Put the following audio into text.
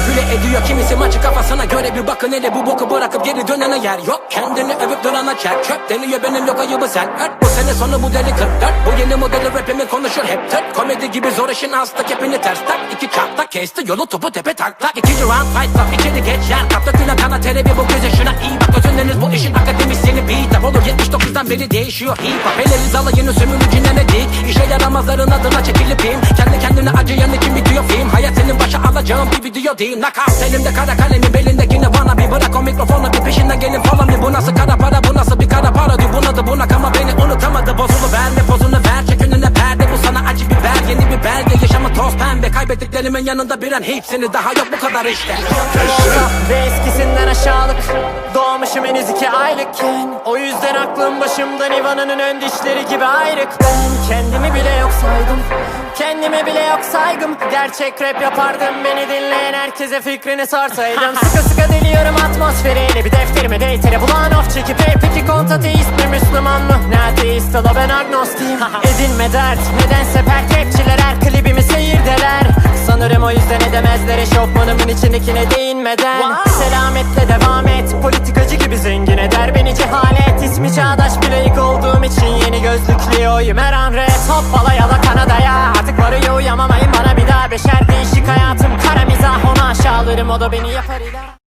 manipüle ediyor Kimisi maçı kafasına göre bir bakın hele bu boku bırakıp geri dönene yer yok. Kendini övüp durana çek çöp deniyor benim yok ayıbı sen. Ört bu sene sonu bu deli 44 Bu yeni modeli rapimi konuşur hep tırt. Komedi gibi zor işin hasta kepini ters tak. İki çarpta kesti yolu topu tepe tak tak. İkinci round fight stop içeri geç yer kapta Güne kana tele bu göz yaşına iyi bak. Özünleriniz bu işin akademisyeni beat up Olur. 79'dan beri değişiyor hip hop. El eli alayını sömürücüne ne dik. İşe yaramazların adına çekilip alacağın bir video değil Knockout. Elimde kara kalemi belinde yine bana bir Bırak. O mikrofonu bir peşinden gelin falan bir Bu nasıl kara para bu nasıl bir kara parodi? Buna da bunak ama beni unutamadı. Bozulu verme pozunu ver. Çek önüne perde Bu sana acı biber. Yeni bir belge Yaşamı toz pembe. Kaybettiklerimin yanında bir an Hepsini daha yok. Bu kadar işte. Ve eskisinden aşağılık. Doğmuşum henüz iki aylıkken O yüzden aklım başımda Nirvana'nın ön dişleri gibi ayrık. Ben kendimi bile yok saydım Kendime bile yok saygım. Gerçek rap yapardım. Beni dinleyen herkese fikrini sorsaydım. Sıkı sıkı deliyorum atmosferiyle Bir defterime deytere bulan of çekip Hey peki kont ateist mi Müslüman mı? Ne ateist ola ben agnostiyim. Edinme dert. Nedense pert rapçiler her klibimi seyirdeler. Sanırım o yüzden edemezler eşofmanımın içindekine değinmeden. Selametle devam et. Politikacı gibi zengin eder beni cehalet. İsmi çağdaş bir layık olduğum için Yeni gözlüklü oyum. Her an red Hoppala veremos dominio ferida.